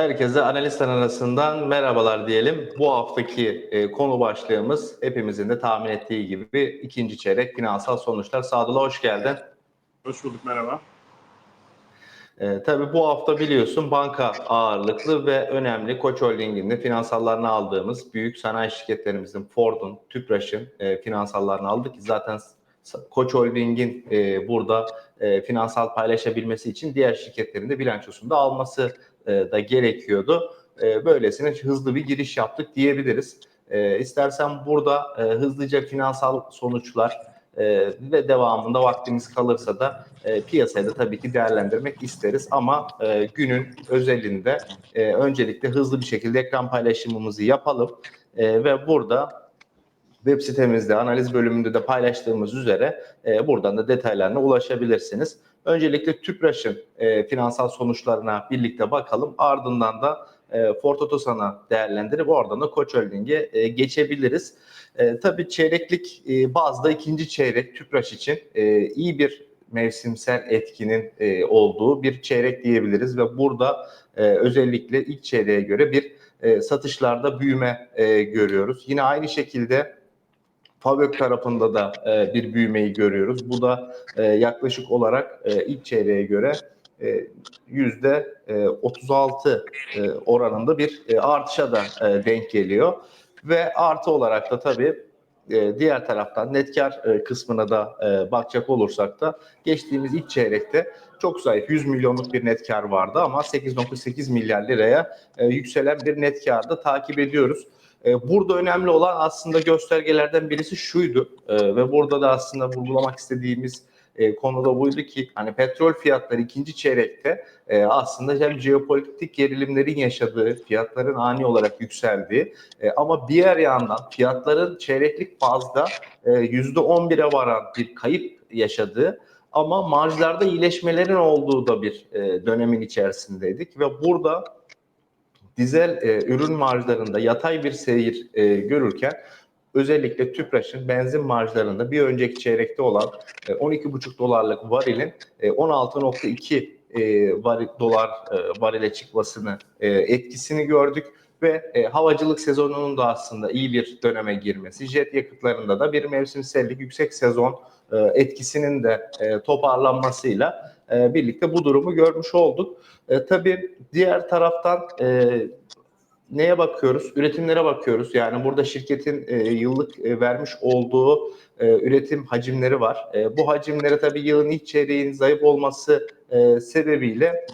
Herkese analistler arasından merhabalar diyelim. Bu haftaki e, konu başlığımız hepimizin de tahmin ettiği gibi ikinci çeyrek finansal sonuçlar. Sadullah hoş geldin. Hoş bulduk, merhaba. E, tabii bu hafta biliyorsun banka ağırlıklı ve önemli Koç Holding'in de finansallarını aldığımız büyük sanayi şirketlerimizin Ford'un, Tüpraş'ın e, finansallarını aldık. Zaten Koç Holding'in e, burada e, finansal paylaşabilmesi için diğer şirketlerin de bilançosunu da alması e, da gerekiyordu. E, böylesine hızlı bir giriş yaptık diyebiliriz. E, istersen burada e, hızlıca finansal sonuçlar e, ve devamında vaktimiz kalırsa da piyasayı da tabii ki değerlendirmek isteriz. Ama günün özelinde öncelikle hızlı bir şekilde ekran paylaşımımızı yapalım. Ve burada web sitemizde analiz bölümünde de paylaştığımız üzere buradan da detaylarına ulaşabilirsiniz. Öncelikle TÜPRAŞ'ın e, finansal sonuçlarına birlikte bakalım. Ardından da e, Ford Otosan'a değerlendirip oradan da Koç Holding'e e, geçebiliriz. E, tabii çeyreklik e, bazda ikinci çeyrek TÜPRAŞ için e, iyi bir mevsimsel etkinin e, olduğu bir çeyrek diyebiliriz ve burada e, özellikle ilk çeyreğe göre bir e, satışlarda büyüme e, görüyoruz. Yine aynı şekilde Fabök tarafında da e, bir büyümeyi görüyoruz. Bu da e, yaklaşık olarak e, ilk çeyreğe göre e, yüzde e, 36 e, oranında bir e, artışa da e, denk geliyor. Ve artı olarak da tabii e, diğer taraftan net kar e, kısmına da e, bakacak olursak da geçtiğimiz ilk çeyrekte çok zayıf 100 milyonluk bir net kar vardı ama 8.8 milyar liraya e, yükselen bir net karda takip ediyoruz. E, burada önemli olan aslında göstergelerden birisi şuydu. E, ve burada da aslında vurgulamak istediğimiz e, konuda buydu ki hani petrol fiyatları ikinci çeyrekte aslında hem jeopolitik gerilimlerin yaşadığı, fiyatların ani olarak yükseldiği ama diğer yandan fiyatların çeyreklik bazda e, %11'e varan bir kayıp yaşadığı ama marjlarda iyileşmelerin olduğu da bir dönemin içerisindeydik. Ve burada dizel e, ürün marjlarında yatay bir seyir e, görürken özellikle Tüpraş'ın benzin marjlarında bir önceki çeyrekte olan e, 12,5 dolarlık varilin e, 16,2 e, varil, dolar e, varile çıkmasını e, etkisini gördük ve e, havacılık sezonunun da aslında iyi bir döneme girmesi, jet yakıtlarında da bir mevsimsellik, yüksek sezon e, etkisinin de e, toparlanmasıyla e, birlikte bu durumu görmüş olduk. E, tabii diğer taraftan e, neye bakıyoruz? Üretimlere bakıyoruz. Yani burada şirketin e, yıllık e, vermiş olduğu e, üretim hacimleri var. E, bu hacimlere tabii yılın ilk çeyreğinin zayıf olması e, sebebiyle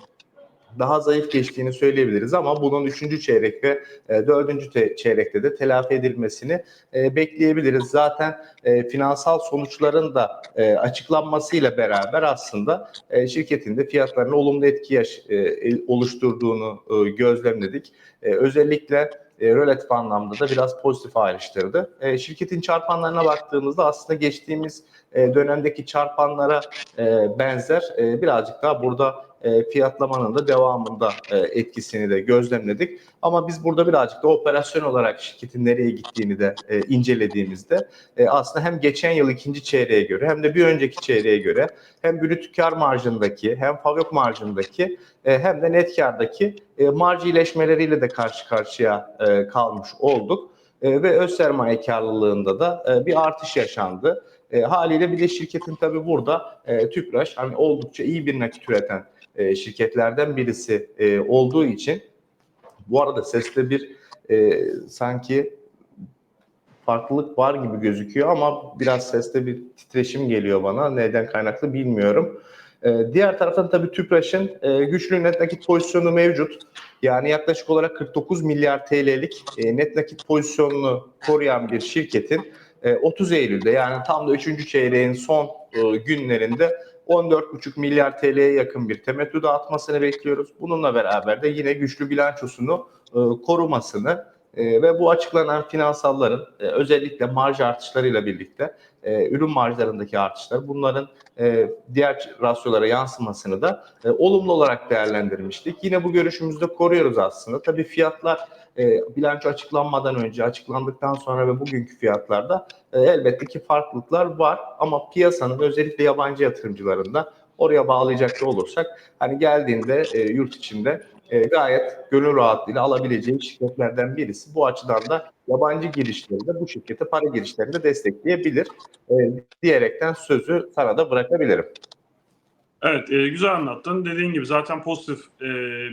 daha zayıf geçtiğini söyleyebiliriz ama bunun üçüncü çeyrek ve e, dördüncü te- çeyrekte de telafi edilmesini e, bekleyebiliriz. Zaten e, finansal sonuçların da e, açıklanmasıyla beraber aslında e, şirketin de fiyatlarına olumlu etki e, oluşturduğunu e, gözlemledik. E, özellikle e, relatif anlamda da biraz pozitif ayrıştırdı. E, şirketin çarpanlarına baktığımızda aslında geçtiğimiz e, dönemdeki çarpanlara e, benzer e, birazcık daha burada e, fiyatlamanın da devamında e, etkisini de gözlemledik. Ama biz burada birazcık da operasyon olarak şirketin nereye gittiğini de e, incelediğimizde e, aslında hem geçen yıl ikinci çeyreğe göre hem de bir önceki çeyreğe göre hem brüt kar marjındaki hem fabrik marjındaki e, hem de net kardaki e, marj iyileşmeleriyle de karşı karşıya e, kalmış olduk. E, ve öz sermaye karlılığında da e, bir artış yaşandı. E, haliyle bir de şirketin tabii burada e, Tüpraş hani oldukça iyi bir nakit üreten e, şirketlerden birisi e, olduğu için bu arada seste bir e, sanki farklılık var gibi gözüküyor ama biraz seste bir titreşim geliyor bana. Neden kaynaklı bilmiyorum. E, diğer taraftan tabii Tüpraş'ın e, güçlü net nakit pozisyonu mevcut. Yani yaklaşık olarak 49 milyar TL'lik e, net nakit pozisyonunu koruyan bir şirketin e, 30 Eylül'de yani tam da 3. çeyreğin son e, günlerinde 14,5 milyar TL'ye yakın bir temettü dağıtmasını bekliyoruz. Bununla beraber de yine güçlü bilançosunu e, korumasını e, ve bu açıklanan finansalların e, özellikle marj artışlarıyla birlikte e, ürün marjlarındaki artışlar bunların e, diğer rasyolara yansımasını da e, olumlu olarak değerlendirmiştik. Yine bu görüşümüzde koruyoruz aslında. Tabii fiyatlar e, bilanço açıklanmadan önce, açıklandıktan sonra ve bugünkü fiyatlarda e, elbette ki farklılıklar var ama piyasanın özellikle yabancı yatırımcılarında oraya bağlayacak olursak hani geldiğinde e, yurt içinde e, gayet gönül rahatlığıyla alabileceği şirketlerden birisi. Bu açıdan da yabancı girişleri de bu şirkete para girişlerini de destekleyebilir e, diyerekten sözü sana da bırakabilirim. Evet, e, güzel anlattın. Dediğin gibi zaten pozitif e,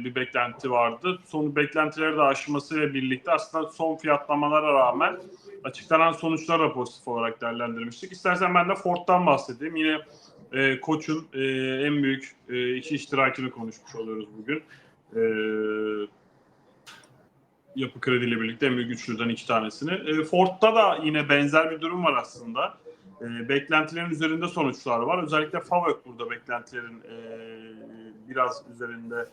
bir beklenti vardı. Son beklentileri de aşmasıyla birlikte aslında son fiyatlamalara rağmen açıklanan sonuçları da pozitif olarak değerlendirmiştik. İstersen ben de Ford'dan bahsedeyim. Yine e, Koç'un e, en büyük e, iki iştirakini konuşmuş oluyoruz bugün. E, yapı Kredi ile birlikte en büyük üçlüden iki tanesini. E, Ford'da da yine benzer bir durum var aslında. E, beklentilerin üzerinde sonuçlar var. Özellikle Favök burada beklentilerin e, biraz üzerinde,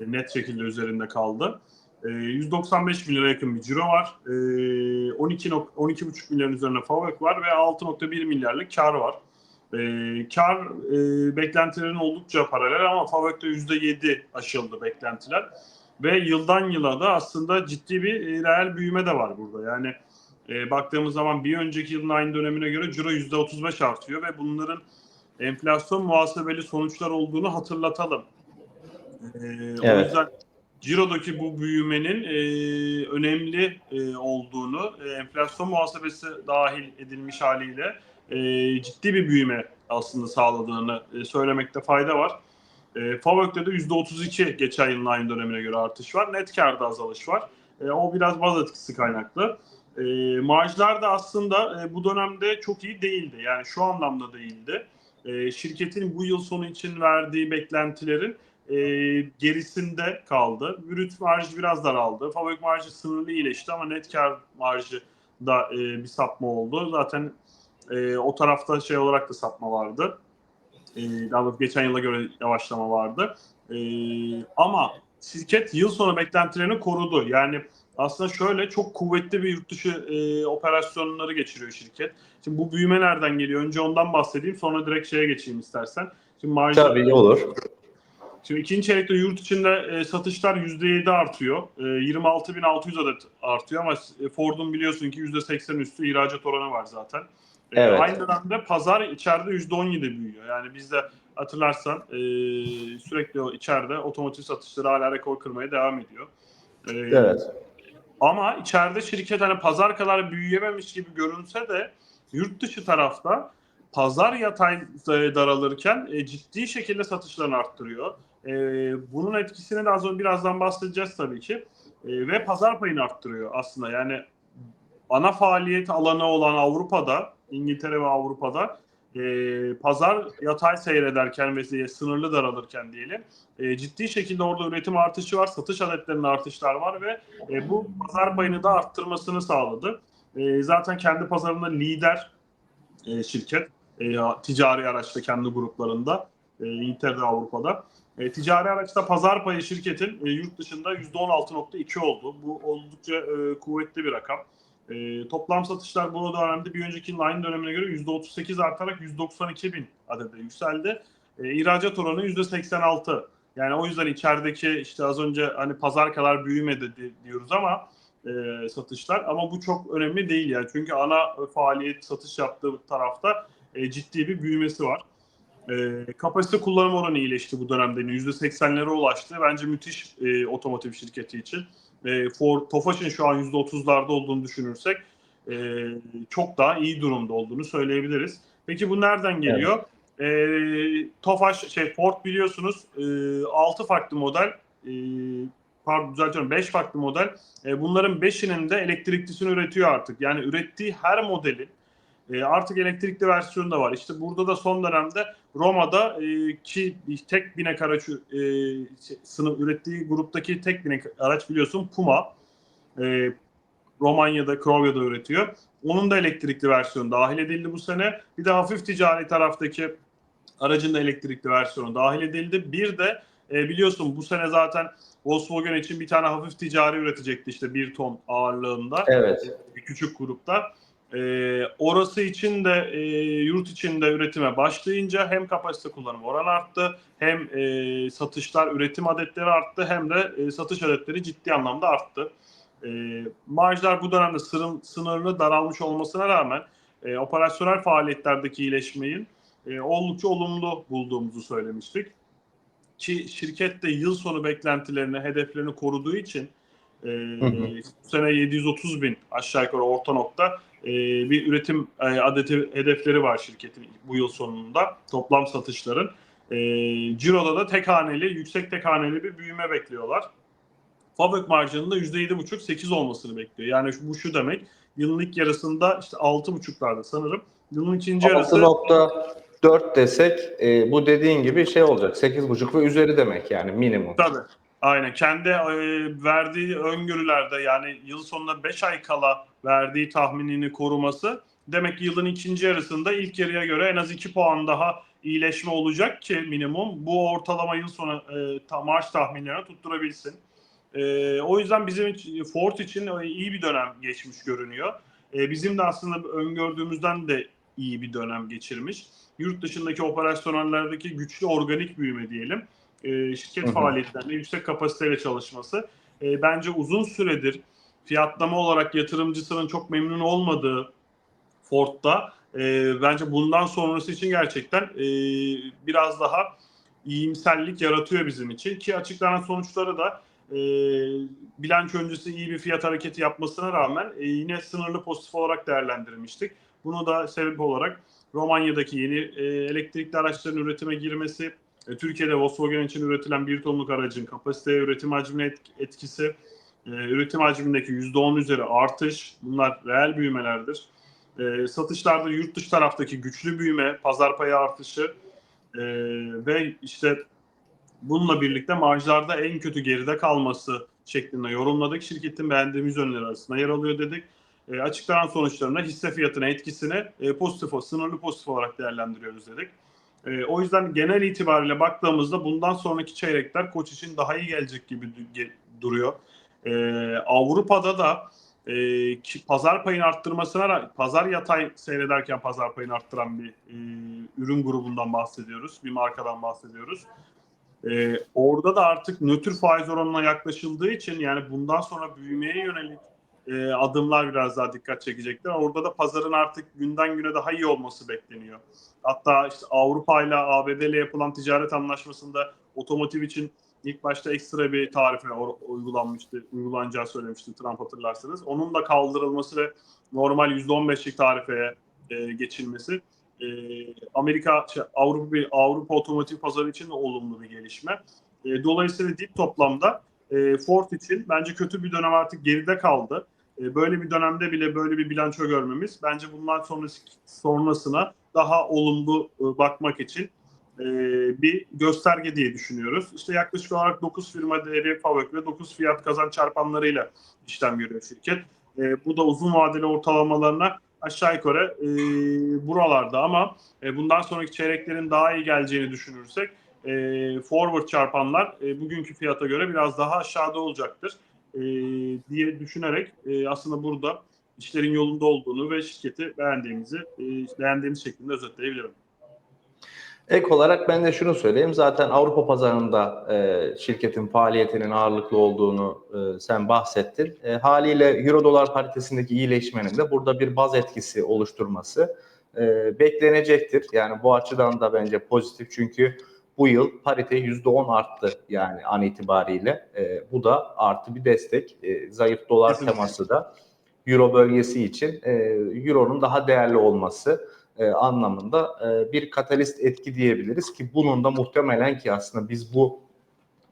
e, net şekilde üzerinde kaldı. E, 195 milyara yakın bir ciro var. E, 12 nok- 12,5 milyarın üzerinde Favök var ve 6.1 milyarlık kar var. E, kar e, beklentilerin oldukça paralel ama Favök'te %7 aşıldı beklentiler. Ve yıldan yıla da aslında ciddi bir e, reel büyüme de var burada. Yani e, baktığımız zaman bir önceki yılın aynı dönemine göre ciro %35 artıyor ve bunların enflasyon muhasebeli sonuçlar olduğunu hatırlatalım. E, O Evet. yüzden cirodaki bu büyümenin e, önemli e, olduğunu, e, enflasyon muhasebesi dahil edilmiş haliyle e, ciddi bir büyüme aslında sağladığını e, söylemekte fayda var. E, Favök'te de %32 geçen yılın aynı dönemine göre artış var. Net karda azalış var. E, o biraz baz etkisi kaynaklı. E, marjlar da aslında e, bu dönemde çok iyi değildi. Yani şu anlamda değildi. E, şirketin bu yıl sonu için verdiği beklentilerin e, gerisinde kaldı. Brüt marjı biraz daraldı. Fabrik marjı sınırlı iyileşti ama net kar marjı da e, bir sapma oldu. Zaten e, o tarafta şey olarak da sapma vardı. E, daha doğrusu geçen yıla göre yavaşlama vardı. E, ama şirket yıl sonu beklentilerini korudu. Yani aslında şöyle çok kuvvetli bir yurt dışı e, operasyonları geçiriyor şirket. Şimdi bu büyüme nereden geliyor? Önce ondan bahsedeyim sonra direkt şeye geçeyim istersen. Şimdi marjlar, Tabii olur. Şimdi ikinci çeyrekte yurt içinde e, satışlar %7 artıyor. E, 26.600 adet artıyor ama e, Ford'un biliyorsun ki %80 üstü ihracat oranı var zaten. E, Evet. Aynı dönemde pazar içeride %17 büyüyor. Yani bizde hatırlarsan e, sürekli o içeride otomotiv satışları hala rekor kırmaya devam ediyor. E, Evet. ama içeride şirket hani pazar kadar büyüyememiş gibi görünse de yurt dışı tarafta pazar yatay daralırken e, ciddi şekilde satışlarını arttırıyor. E, bunun etkisini de az önce birazdan bahsedeceğiz tabii ki. E, ve pazar payını arttırıyor aslında. Yani ana faaliyet alanı olan Avrupa'da, İngiltere ve Avrupa'da e, pazar yatay seyrederken ve sınırlı daralırken diyelim e, ciddi şekilde orada üretim artışı var, satış adetlerinde artışlar var ve e, bu pazar payını da arttırmasını sağladı. E, zaten kendi pazarında lider e, şirket, e, ticari araçta kendi gruplarında, e, İngiltere'de, Avrupa'da. E, ticari araçta pazar payı şirketin e, yurt dışında %16.2 oldu. Bu oldukça e, kuvvetli bir rakam. E, toplam satışlar bu dönemde bir önceki yılın aynı dönemine göre %38 artarak 192 bin adede yükseldi. E, ihracat oranı %86. Yani o yüzden içerideki işte az önce hani pazar kadar büyümedi di- diyoruz ama e, satışlar ama bu çok önemli değil yani çünkü ana faaliyet satış yaptığı tarafta e, ciddi bir büyümesi var. E, kapasite kullanım oranı iyileşti bu dönemde. %80'lere ulaştı. Bence müthiş e, otomotiv şirketi için. E, Ford, Tofaş'ın şu an %30'larda olduğunu düşünürsek e, çok daha iyi durumda olduğunu söyleyebiliriz. Peki bu nereden geliyor? E, Tofaş, şey Ford biliyorsunuz e, 6 farklı model e, pardon düzeltiyorum 5 farklı model. E, bunların 5'inin de elektriklisini üretiyor artık. Yani ürettiği her modelin e, artık elektrikli versiyonu da var. İşte burada da son dönemde Roma'da e, ki tek binek araç e, şey, sınıf ürettiği gruptaki tek binek araç biliyorsun Puma. E, Romanya'da, Krovya'da üretiyor. Onun da elektrikli versiyonu dahil edildi bu sene. Bir de hafif ticari taraftaki aracın da elektrikli versiyonu dahil edildi. Bir de e, biliyorsun bu sene zaten Volkswagen için bir tane hafif ticari üretecekti işte bir ton ağırlığında Evet. bir küçük grupta. Ee, orası için de e, yurt içinde üretime başlayınca hem kapasite kullanımı oranı arttı hem e, satışlar üretim adetleri arttı hem de e, satış adetleri ciddi anlamda arttı. E, marjlar bu dönemde sınır, sınırlı daralmış olmasına rağmen e, operasyonel faaliyetlerdeki iyileşmeyi e, oldukça olumlu bulduğumuzu söylemiştik. ki şirket de yıl sonu beklentilerini, hedeflerini koruduğu için e, hı. bu sene 730 bin aşağı yukarı orta nokta e, bir üretim e, adeti hedefleri var şirketin bu yıl sonunda toplam satışların. E, Ciro'da da tek haneli, yüksek tek haneli bir büyüme bekliyorlar. Fabrik marjının da %7,5-8 olmasını bekliyor. Yani bu şu demek, yılın ilk yarısında işte 6,5'larda sanırım. Yılın ikinci yarısı 6.4 desek e, bu dediğin gibi şey olacak. 8.5 ve üzeri demek yani minimum. Tabii. Aynen. Kendi e, verdiği öngörülerde yani yıl sonuna 5 ay kala verdiği tahminini koruması demek ki yılın ikinci yarısında ilk yarıya göre en az 2 puan daha iyileşme olacak ki minimum bu ortalama yıl sonu e, ta, Mart tahminlerini tutturabilsin. E, o yüzden bizim için, Ford için e, iyi bir dönem geçmiş görünüyor. E, bizim de aslında öngördüğümüzden de iyi bir dönem geçirmiş. Yurt dışındaki operasyonellerdeki güçlü organik büyüme diyelim e, şirket Hı hı. faaliyetlerinde yüksek kapasiteyle çalışması e, bence uzun süredir fiyatlama olarak yatırımcısının çok memnun olmadığı Ford'da e, bence bundan sonrası için gerçekten e, biraz daha iyimserlik yaratıyor bizim için ki açıklanan sonuçları da e, bilanço öncesi iyi bir fiyat hareketi yapmasına rağmen e, yine sınırlı pozitif olarak değerlendirmiştik. Bunu da sebep olarak Romanya'daki yeni e, elektrikli araçların üretime girmesi, e, Türkiye'de Volkswagen için üretilen bir tonluk aracın kapasiteye üretim hacmine et- etkisi, e, üretim hacmindeki %10 üzeri artış, bunlar reel büyümelerdir. E, satışlarda yurt dışı taraftaki güçlü büyüme, pazar payı artışı e, ve işte bununla birlikte marjlarda en kötü geride kalması şeklinde yorumladık. Şirketin beğendiğimiz yönler arasında yer alıyor dedik. E, açıklanan sonuçlarında hisse fiyatına etkisini e, pozitif, sınırlı pozitif olarak değerlendiriyoruz dedik. E, o yüzden genel itibariyle baktığımızda bundan sonraki çeyrekler koç için daha iyi gelecek gibi duruyor. E, Avrupa'da da e, ki pazar payını arttırmasına pazar yatay seyrederken pazar payını arttıran bir e, ürün grubundan bahsediyoruz. Bir markadan bahsediyoruz. E, orada da artık nötr faiz oranına yaklaşıldığı için yani bundan sonra büyümeye yönelik e, adımlar biraz daha dikkat çekecekler. Orada da pazarın artık günden güne daha iyi olması bekleniyor. Hatta işte Avrupa ile ABD ile yapılan ticaret anlaşmasında otomotiv için ilk başta ekstra bir tarife uygulanmıştı, uygulanacağı söylemişti Trump hatırlarsanız. Onun da kaldırılması ve normal %15'lik tarifeye e, geçilmesi e, Amerika, şey, Avrupa Avrupa otomotiv pazarı için de olumlu bir gelişme. E, dolayısıyla dip toplamda e, Ford için bence kötü bir dönem artık geride kaldı. E, böyle bir dönemde bile böyle bir bilanço görmemiz bence bundan sonrası sonrasına daha olumlu e, bakmak için e, bir gösterge diye düşünüyoruz. İşte yaklaşık olarak 9 firma değeri FAVÖK ve 9 fiyat kazanç çarpanlarıyla işlem görüyor şirket. Bu da uzun vadeli ortalamalarına aşağı yukarı buralarda ama bundan sonraki çeyreklerin daha iyi geleceğini düşünürsek forward çarpanlar bugünkü fiyata göre biraz daha aşağıda olacaktır e, diye düşünerek e, aslında burada işlerin yolunda olduğunu ve şirketi beğendiğimizi e, beğendiğimiz şeklinde özetleyebilirim. Ek olarak ben de şunu söyleyeyim. Zaten Avrupa pazarında e, şirketin faaliyetinin ağırlıklı olduğunu e, sen bahsettin. E, haliyle Euro dolar paritesindeki iyileşmenin de burada bir baz etkisi oluşturması e, beklenecektir. Yani bu açıdan da bence pozitif çünkü bu yıl parite %10 arttı yani an itibariyle. E, bu da artı bir destek. E, zayıf dolar Kesinlikle. teması da Euro bölgesi için e, Euro'nun daha değerli olması e, anlamında e, bir katalist etki diyebiliriz ki bunun da muhtemelen ki aslında biz bu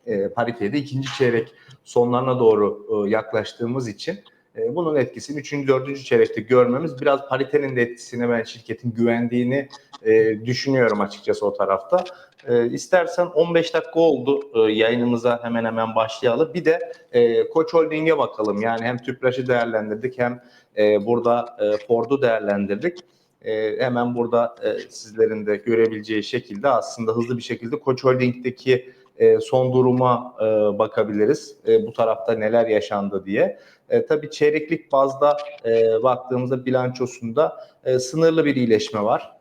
e, paritede ikinci çeyrek sonlarına doğru e, yaklaştığımız için e, bunun etkisini 3. 4. çeyrekte görmemiz biraz paritenin de etkisine ben şirketin güvendiğini e, düşünüyorum açıkçası o tarafta. E, istersen 15 dakika oldu e, yayınımıza hemen hemen başlayalım. Bir de e, Koç Holding'e bakalım. Yani hem Tüpraş'ı değerlendirdik hem burada Ford'u değerlendirdik. Hemen burada e, sizlerin de görebileceği şekilde aslında hızlı bir şekilde Koç Holding'deki e, son duruma e, bakabiliriz. E, bu tarafta neler yaşandı diye. E, tabii çeyreklik bazda e, baktığımızda bilançosunda e, sınırlı bir iyileşme var.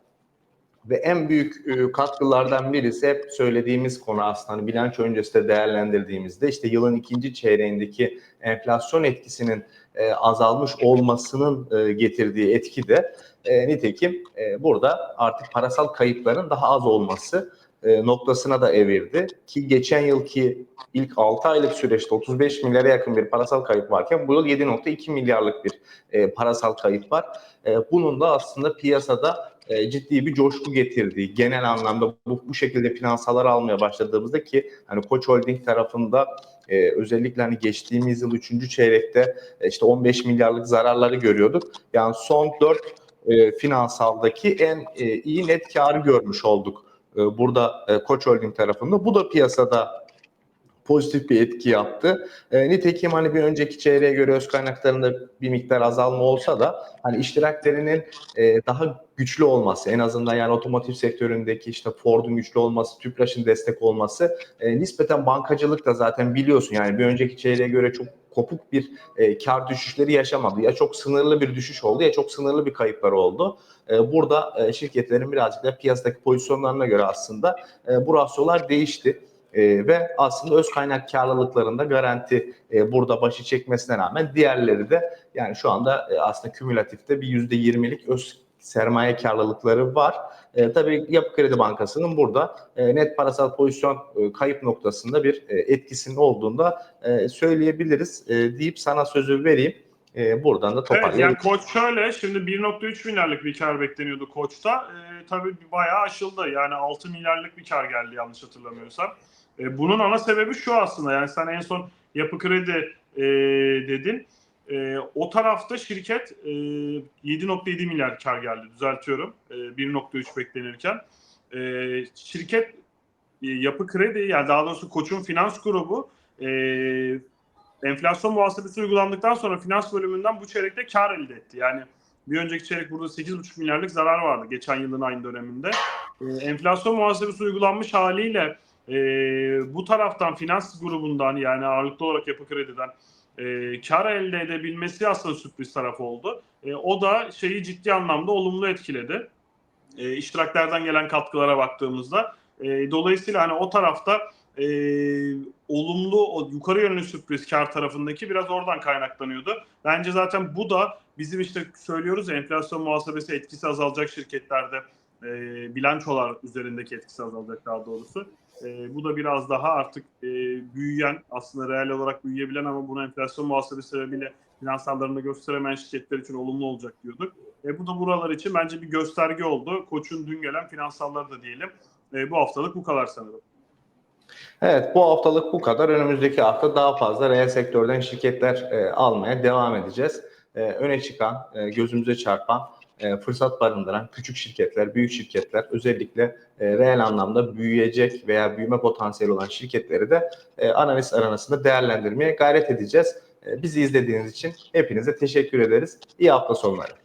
Ve en büyük e, katkılardan birisi hep söylediğimiz konu aslında hani bilanço öncesinde değerlendirdiğimizde işte yılın ikinci çeyreğindeki enflasyon etkisinin e, azalmış olmasının e, getirdiği etki de e, nitekim e, burada artık parasal kayıpların daha az olması e, noktasına da evirdi. Ki geçen yılki ilk 6 aylık süreçte 35 milyara yakın bir parasal kayıp varken bu yıl 7.2 milyarlık bir e, parasal kayıp var. E, bunun da aslında piyasada ciddi bir coşku getirdiği, genel anlamda bu, bu şekilde finansallar almaya başladığımızda ki hani Koç Holding tarafında e, özellikle hani geçtiğimiz yıl 3. çeyrekte e, işte 15 milyarlık zararları görüyorduk. Yani son 4 e, finansaldaki en e, iyi net karı görmüş olduk e, burada e, Koç Holding tarafında. Bu da piyasada pozitif bir etki yaptı. E, nitekim hani bir önceki çeyreğe göre öz kaynaklarında bir miktar azalma olsa da hani iştiraklerinin e, daha güçlü olması en azından yani otomotiv sektöründeki işte Ford'un güçlü olması, Tüpraş'ın destek olması e, nispeten bankacılık da zaten biliyorsun yani bir önceki çeyreğe göre çok kopuk bir e, kar düşüşleri yaşamadı. Ya çok sınırlı bir düşüş oldu ya çok sınırlı bir kayıplar oldu. E, burada e, şirketlerin birazcık da piyasadaki pozisyonlarına göre aslında e, bu rasyolar değişti. E, ve aslında öz kaynak karlılıklarında garanti e, burada başı çekmesine rağmen diğerleri de yani şu anda e, aslında kümülatifte bir yüzde yirmilik öz sermaye karlılıkları var. E, tabii Yapı Kredi Bankası'nın burada e, net parasal pozisyon e, kayıp noktasında bir e, etkisinin olduğunda e, söyleyebiliriz e, deyip sana sözü vereyim. E, buradan da Evet toparlayalım. yani Koç şöyle şimdi 1.3 milyarlık bir kar bekleniyordu Koç'ta. Ee, tabii bayağı aşıldı. Yani 6 milyarlık bir kar geldi yanlış hatırlamıyorsam. Ee, bunun ana sebebi şu aslında. Yani sen en son Yapı Kredi e, dedin. E, o tarafta şirket e, 7.7 milyar kar geldi. Düzeltiyorum. E, 1.3 beklenirken. E, şirket e, Yapı Kredi yani daha doğrusu Koç'un finans grubu e, enflasyon muhasebesi uygulandıktan sonra finans bölümünden bu çeyrekte kar elde etti. Yani bir önceki çeyrek burada 8,5 milyarlık zarar vardı geçen yılın aynı döneminde. Ee, enflasyon muhasebesi uygulanmış haliyle e, bu taraftan finans grubundan yani ağırlıklı olarak yapı krediden e, kar elde edebilmesi aslında sürpriz taraf oldu. E, o da şeyi ciddi anlamda olumlu etkiledi. E, iştiraklerden gelen katkılara baktığımızda. E, dolayısıyla hani o tarafta e, olumlu o yukarı yönlü sürpriz kar tarafındaki biraz oradan kaynaklanıyordu. Bence zaten bu da bizim işte söylüyoruz ya enflasyon muhasebesi etkisi azalacak şirketlerde e, bilançolar üzerindeki etkisi azalacak daha doğrusu. E, bu da biraz daha artık e, büyüyen aslında reel olarak büyüyebilen ama bunu enflasyon muhasebesi sebebiyle finansallarında gösteremeyen şirketler için olumlu olacak diyorduk. E, bu da buralar için bence bir gösterge oldu. Koç'un dün gelen finansalları da diyelim. E, bu haftalık bu kadar sanırım. Evet bu haftalık bu kadar. Önümüzdeki hafta daha fazla reel sektörden şirketler e, almaya devam edeceğiz. E, öne çıkan, e, gözümüze çarpan, e, fırsat barındıran küçük şirketler, büyük şirketler özellikle e, reel anlamda büyüyecek veya büyüme potansiyeli olan şirketleri de e, analiz aranasında değerlendirmeye gayret edeceğiz. Bizi izlediğiniz için hepinize teşekkür ederiz. İyi hafta sonları.